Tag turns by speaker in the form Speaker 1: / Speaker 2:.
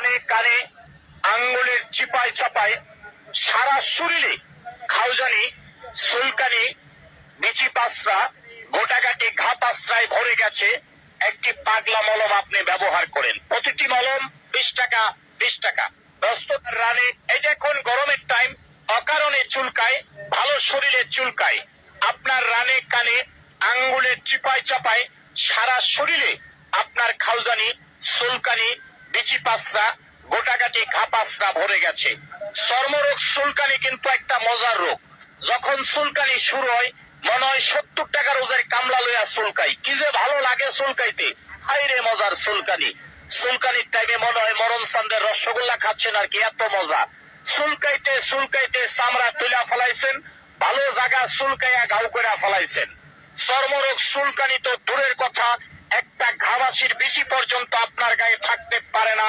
Speaker 1: রানে কানে, আঙ্গুলের চিপায় চাপায় সারা শরীরে খাউজানি সুলকানি, বিচি পাসরা গোটাগাটি ঘা পাসরায় ভরে গেছে একটি পাগলা মলম আপনি ব্যবহার করেন। প্রতিটি মলম বিশ টাকা বিশ টাকা। রানে, এই এখন গরমের টাইম অকারণে চুলকায়, ভালো শরীরে চুলকায়। আপনার রানে কানে, আঙ্গুলের চিপায় চাপায় সারা শরীরে আপনার খালজানি সুলকানি বিচি পাসরা গোটাগাটি ঘা পাসরা ভরে গেছে। চর্মরোগ সুলকানি কিন্তু একটা মজার রোগ। যখন সুলকানি শুরু হয়, মনে হয় সত্তর টাকার ওদের কামলা লইয়া সুলকাই কি যে ভালো লাগে সুলকাইতে হাই রে মজার সুলকানি সুলকানির টাইমে মনে হয় মরণ চান্দের রসগোল্লা খাচ্ছেন আর কি, এত মজা। সুলকাইতে সুলকাইতে চামড়া তুলা ফলাইছেন, ভালো জায়গা সুলকাইয়া গাও করে ফলাইছেন। চর্মরোগ সুলকানি তো দূরের কথা ঘাবাসির বেশি পর্যন্ত আপনার গায়ে থাকতে পারে না।